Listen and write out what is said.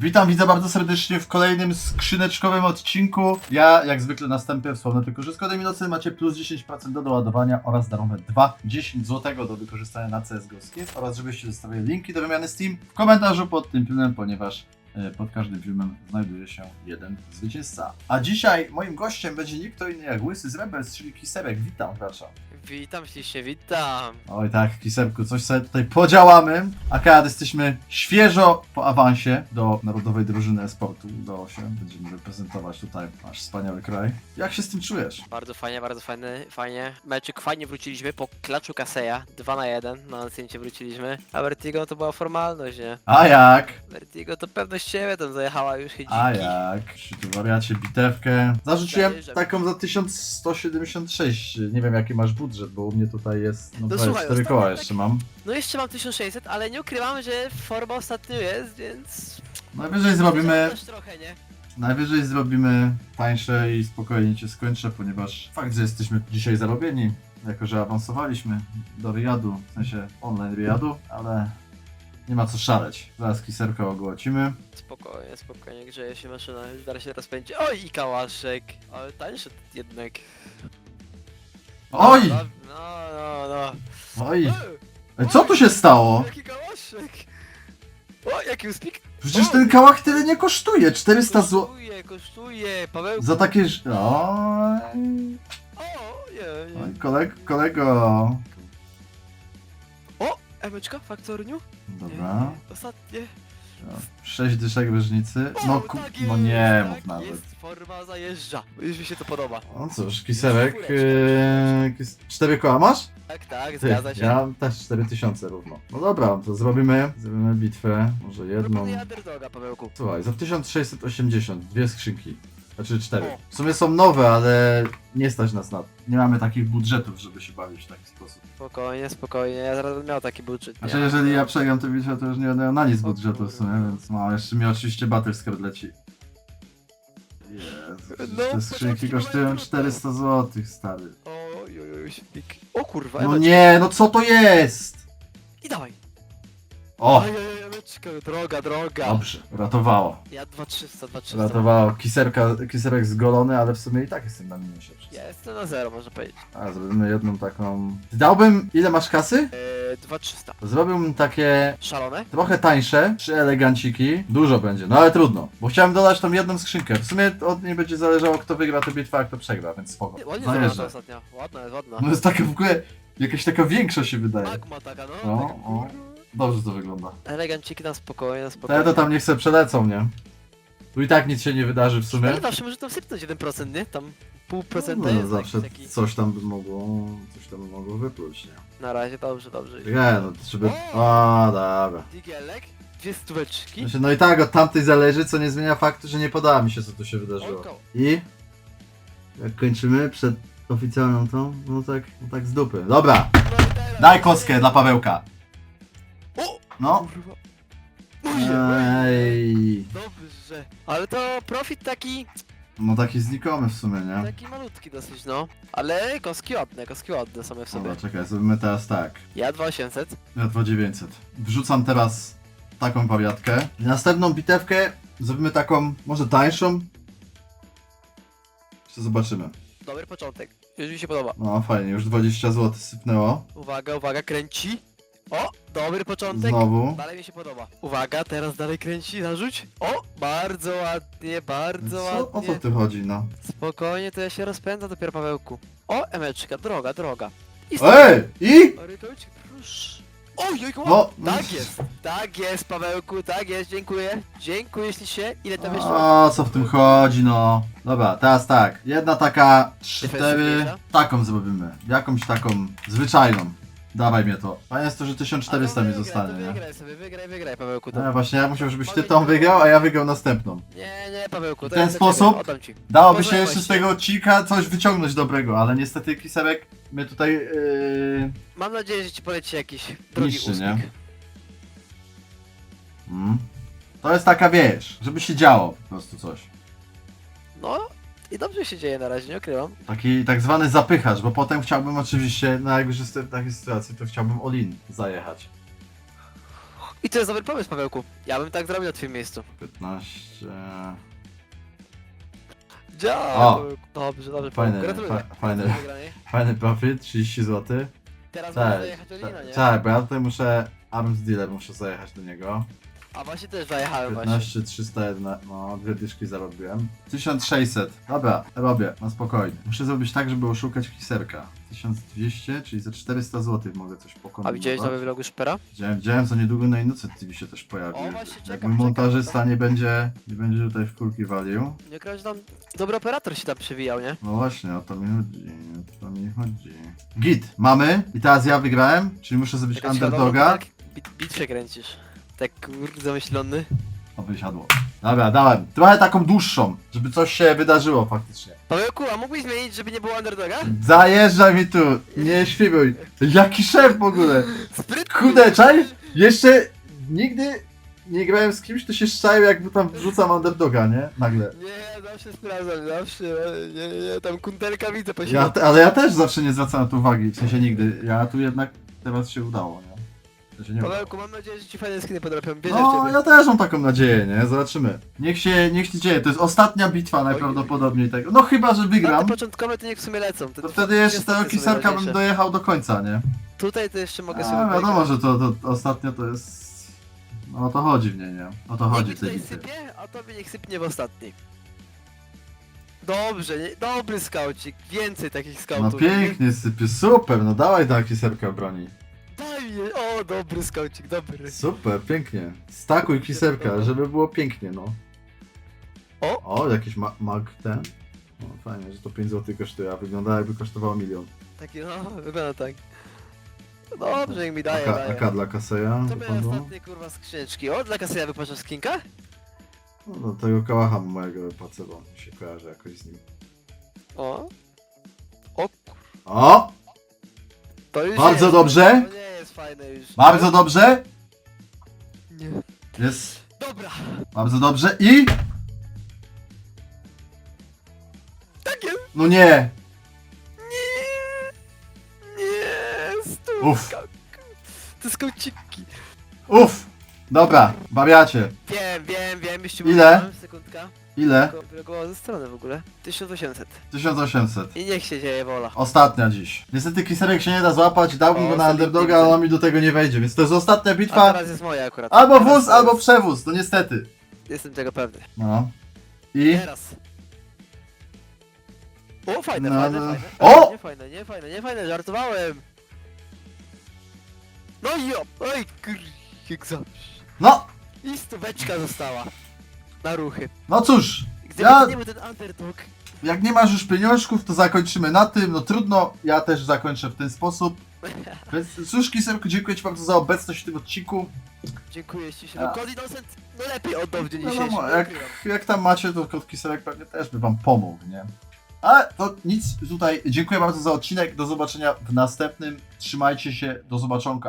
Witam widza bardzo serdecznie w kolejnym skrzyneczkowym odcinku. Ja jak zwykle następnie wspomnę tylko, że z kodem Inocy macie plus 10% do doładowania oraz darmowe 2 10 zł do wykorzystania na CSGO Skins oraz żebyście zostawili linki do wymiany Steam w komentarzu pod tym filmem, ponieważ e, pod każdym filmem znajduje się jeden zwycięzca. A dzisiaj moim gościem będzie nikt inny jak Łysy z Rebels, czyli Kiserek. Witam, przepraszam. Witam ślicznie, witam. Oj tak, Kiserku, coś sobie tutaj podziałamy. Akurat jesteśmy świeżo po awansie do Narodowej Drużyny Esportu. Udało się, będziemy reprezentować tutaj nasz wspaniały kraj. Jak się z tym czujesz? Bardzo fajnie, bardzo fajny, fajnie. Meczyk fajnie wróciliśmy po klaczu Kaseja. 2 na 1, na zdjęcie wróciliśmy. A Vertigo to była formalność, nie? A jak? Vertigo to pewność siebie tam zajechała już chydziki. A jak? Czy tu wariacie bitewkę? Zarzuciłem taką za 1176. Nie wiem jaki masz budżet, bo u mnie tutaj jest. No, No prawie słuchaj, 4 ostatnio koła tak- jeszcze mam. No jeszcze mam 1600, ale nie ukrywam, że forma ostatnio jest, więc... Najwyżej zrobimy. Trochę, nie? Najwyżej zrobimy tańsze i spokojnie cię skończę, ponieważ fakt, że jesteśmy dzisiaj zarobieni, jako że awansowaliśmy do Riyadu, w sensie online Riyadu, ale nie ma co szaleć. Zaraz kiserka ogłocimy. Spokojnie, spokojnie, grzeje się maszyna, już zaraz się rozpędzi. Oj, i kałaszek, ale tańszy jednak. Oj! No, no, no. Oj! Ej, Ej, Co tu się stało? Jaki kałaszek! O, jaki uspik! Przecież ten kałach tyle nie kosztuje, 400 zł. Kosztuje, kosztuje, Paweł. Za takie... ż- Oj, O, nie, nie. Oj koleg, kolego. O, emeczka, faktorniu? Dobra. Ostatnie. 6 dyszek wyżnicy. No, ku... tak no nie tak mów nawet. Jest, forma zajeżdża. Już mi się to podoba. No cóż, kiserek. Yy, kis... Cztery koła masz? Tak, tak, Ty, zgadza się. ja mam też 4000 równo. No dobra, to zrobimy, zrobimy bitwę, może jedną. Proponuję underdoga, Pawełku. Słuchaj, za 1680, dwie skrzynki. Znaczy cztery. W sumie są nowe, ale nie stać nas na to. Nie mamy takich budżetów, żeby się bawić w taki sposób. Spokojnie, spokojnie, ja zaraz będę miał taki budżet. Znaczy, nie? jeżeli ja przegram to bitwę, to już nie będę miał na nic budżetu w sumie, więc no, jeszcze mi oczywiście Battlescard leci. Jezu, przecież No, te skrzynki kosztują były 400 zł, stary. Oj, oj, oj, śpik. O kurwa, No nie, no co to jest? I dawaj. O, Oj, oj, droga, droga. dobrze, ratowało. Ja 2300, 2300. Ratowało. Kiserka, kiserek zgolony, ale w sumie i tak jestem na minusie. przez Ja jestem na zero, można powiedzieć. A, zrobimy jedną taką... Dałbym... Ile masz kasy? Eee, 2300. Zrobiłbym takie Szalone? trochę tańsze, trzy eleganciki. Dużo będzie, no ale trudno. Bo chciałem dodać tą jedną skrzynkę. W sumie od niej będzie zależało, kto wygra tę bitwę, a kto przegra, więc spoko. Ładnie zrobiona Zajeżdżę. ostatnio. Ładna, jest ładna. No jest taka w ogóle... Jakaś taka większa się wydaje. Magma taka, no. No, o. Dobrze to wygląda. Eleganciki na spokojnie, na spokojnie. ja to tam niech se przelecą, nie? Tu i tak nic się nie wydarzy w sumie. Ale zawsze może tam sypnąć 1%, nie? Tam pół procenta No, jest zawsze taki, taki... coś tam by mogło, coś tam by mogło wypluć, nie? Na razie dobrze, dobrze. Nie, no żeby... O, dobra. Digielek, dwie stóweczki. Znaczy, no i tak od tamtej zależy, co nie zmienia faktu, że nie podoba mi się, co tu się wydarzyło. Oko. I? Jak kończymy przed oficjalną tą? No tak, no tak z dupy. Dobra, No i teraz- daj kostkę dla Pawełka. No. Kurwa. Ujej, Ej. Dobrze. Ale to profit taki, No taki znikomy w sumie, nie? taki malutki dosyć, no. Ale kostki ładne, kostki ładne same w sobie. Dobra, czekaj, zrobimy teraz tak. Ja 2800. Ja 2900. Wrzucam teraz taką wariatkę. Następną bitewkę zrobimy taką, może tańszą. Jeszcze zobaczymy. Dobry początek. Już mi się podoba. No fajnie, już 20 zł sypnęło. Uwaga, uwaga, kręci. O, dobry początek. Znowu. Dalej mi się podoba. Uwaga, teraz dalej kręci, narzuć. O, bardzo ładnie, bardzo Co, o ładnie. co tu chodzi, no? Spokojnie, to ja się rozpędzę dopiero, Pawełku. O, emeczka, droga, droga. I Ej! I? Rykojcie, proszę. Oj, oj, No. Tak jest, tak jest, Pawełku, tak jest, dziękuję. Dziękuję ślicznie. Ile tam jeszcze? O co w tym chodzi, no? Dobra, teraz tak. Jedna taka, cztery. Taką zrobimy. Jakąś taką zwyczajną. Dawaj mnie to. Jest to, że 1400 A mi zostanie, nie? Wygraj sobie, wygraj, wygraj, Pawełku. No ja właśnie, ja musiał, żebyś ty tą wygrał, a ja wygrał następną. Nie, nie, Pawełku, W ten sposób? Dałoby się jeszcze z tego odcinka coś wyciągnąć dobrego, ale niestety Kiserek mnie tutaj yy... Mam nadzieję, że ci poleci jakiś drogi uspik. nie? mm. To jest taka, wiesz, żeby się działo po prostu coś. No i dobrze się dzieje na razie, nie ukrywam. Taki tak zwany zapychacz, bo potem chciałbym oczywiście, no jak już jestem w takiej sytuacji, to chciałbym Olin zajechać. I to jest dobry pomysł, Pawełku. Ja bym tak zrobił na twoim miejscu. 15. Działa! O! Dobrze, dobrze, Fajne, Pawełku. Gratuluję. fa- fajne. Gratuluję wygranej. Fajny profit, 30 zł. Teraz Tak, możemy zajechać do Lina, nie? tak, bo ja tutaj muszę. Arms Dealer muszę zajechać do niego. A właśnie też zajechałem właśnie. 15 301, no dwie dyszki zarobiłem. 1600, dobra, robię, na spokojnie. Muszę zrobić tak, żeby oszukać kiserka. 1200, czyli za 400 zł mogę coś A pokombinować. widziałeś nowy vlogu Szpera? Widziałem, widziałem, co niedługo na Innocent TV się też pojawi. O, właśnie, Jak czekam, mój czekam. montażysta nie będzie, nie będzie tutaj w kulki walił. Nie krać tam dobry operator się tam przewijał, nie? No właśnie, o to mi chodzi, o to mi chodzi. Git, mamy i teraz ja wygrałem, czyli muszę zrobić Jakaś underdoga. świadomo, tak Bit, bit przekręcisz. Tak kurde zamyślony. Oby siadło. Dobra, dałem. Trochę taką dłuższą, żeby coś się wydarzyło faktycznie. Pawełku, a mógłbyś zmienić, żeby nie było underdoga? Zajeżdżaj mi tu, nie świruj. Jaki szef w ogóle. Sprytny! Kurde, czaj? Jeszcze nigdy nie grałem z kimś, kto się szczaił, jakby tam wrzucam underdoga, nie? Nagle. Nie, zawsze sprawdzam, zawsze. Nie, nie, nie, tam kuntelka widzę po Ja, środku. te- ale ja też zawsze nie zwracam na to uwagi, w sensie nigdy. Ja tu jednak teraz się udało, nie? Nie. Pawełku, mam nadzieję, że ci fajne skiny podrapią. Wierzę w No, ciebie. ja też mam taką nadzieję, nie? Zobaczymy. Niech się, niech się dzieje. To jest ostatnia bitwa najprawdopodobniej tego. No chyba, że A wygram. te początkowe to niech w sumie lecą. Te To wtedy jeszcze tego są kiserka bym najważniejsze. dojechał do końca, nie? Tutaj to jeszcze mogę sobie A, wiadomo, że to, to ostatnio to jest... No o to chodzi w niej, nie? O to chodzi w tej tutaj bitwie. sypie, a tobie niech sypnie w ostatniej. Dobrze, nie? dobry skaucik. Więcej takich No skautów. pięknie sypie, super, no dawaj ta kiserka broni. O dobry skaucik, dobry. Super, pięknie. Stakuj kiserka, żeby było pięknie, no. O! O, jakiś ma mag ten. No fajnie, że to 5 zł kosztuje, a wygląda jakby kosztowało milion. Taki no, wygląda tak. Dobrze, niech mi daje, AK, daje. AK dla Kaseja, To do miałem ostatnie kurwa skrzyneczki. O, dla Kasyja wypłaczasz skinka? No, do tego kałacha mojego wypłacę, bo mi się kojarzy jakoś z nim. O. O, O! to już Bardzo jest, dobrze. To nie fajne już. Bardzo dobrze! Nie. Jest Dobra. bardzo dobrze i... Tak jest. No nie! Nie. Nie. Stój. Uff. To skauciki. Uff! Dobra, bawiacie. Wiem, wiem, wiem, jeszcze Ile? Sekundka. Ile? Tylko Wylogował ze strony w ogóle. 1800. 1800. I niech się dzieje wola. Ostatnia dziś. Niestety kiserek się nie da złapać, dałbym O, go na underdoga, ale on mi do tego nie wejdzie, więc to jest ostatnia A bitwa. teraz jest moja akurat. Albo Teraz wóz, to albo jest- przewóz, no niestety. Jestem tego pewny. No. I... Teraz. O, fajne, No, fajne, no. fajne. O! Nie fajne, nie fajne, nie fajne, żartowałem. No i jo, oj kur... jak zawsze. No! I stóweczka została. Na ruchy. No cóż, Gdyby Ja- to nie był ten underdog. jak nie masz już pieniążków, to zakończymy na tym. No trudno, ja też zakończę w ten sposób. Więc cóż, kiserku, dziękuję Ci bardzo za obecność w tym odcinku. Dziękuję ci się. A. No Cody Innocent no lepiej oddał w dniu No, no, jak, jak tam macie, to kod kiserek pewnie też by Wam pomógł, nie? Ale to nic tutaj. Dziękuję bardzo za odcinek. Do zobaczenia w następnym. Trzymajcie się. Do zobaczonka.